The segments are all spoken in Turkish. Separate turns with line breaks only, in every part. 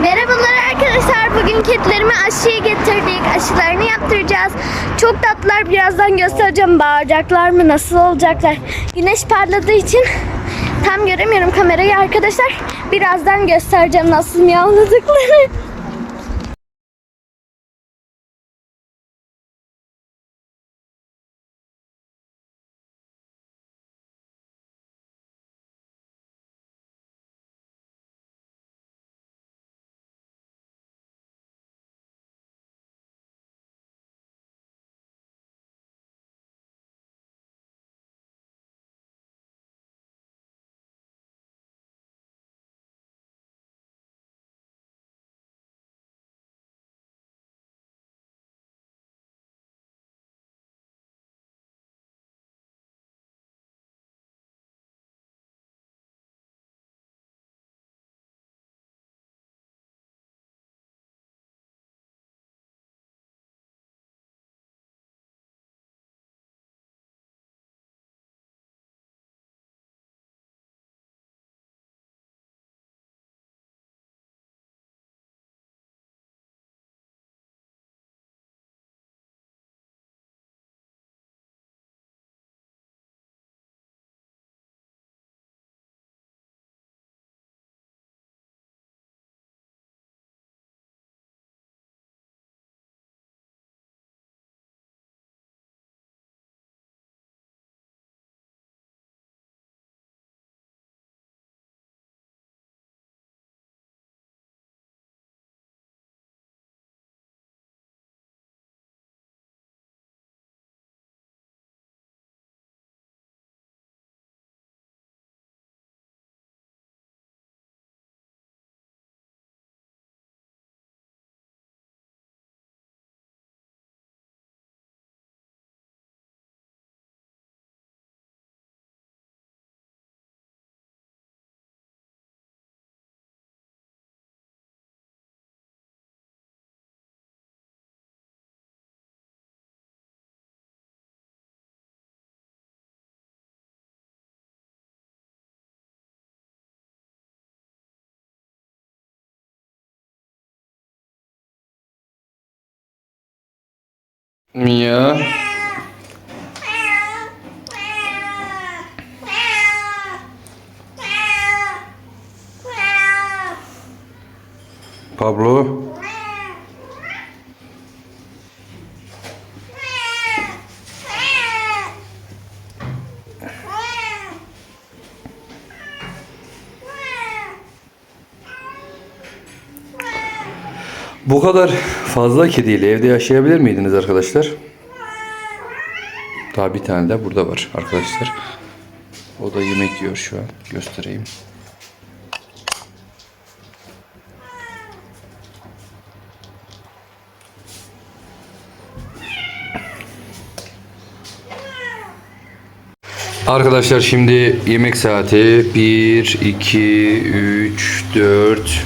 Merhabalar arkadaşlar. Bugün kedilerime aşıya getirdik. Aşılarını yaptıracağız. Çok tatlılar. Birazdan göstereceğim. Bağıracaklar mı? Nasıl olacaklar? Güneş parladığı için tam göremiyorum kamerayı arkadaşlar. Birazdan göstereceğim nasıl miyavladıklarını.
Minha. Pablo. Bu kadar fazla kediyle evde yaşayabilir miydiniz arkadaşlar? Daha bir tane de burada var arkadaşlar. O da yemek yiyor şu an. Göstereyim. Arkadaşlar şimdi yemek saati 1, 2, 3, 4,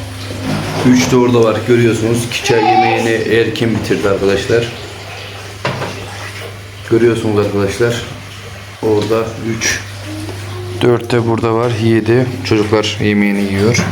3 de orada var görüyorsunuz. İki çay yemeğini erken bitirdi arkadaşlar. Görüyorsunuz arkadaşlar. Orada 3 4 de burada var. 7 çocuklar yemeğini yiyor.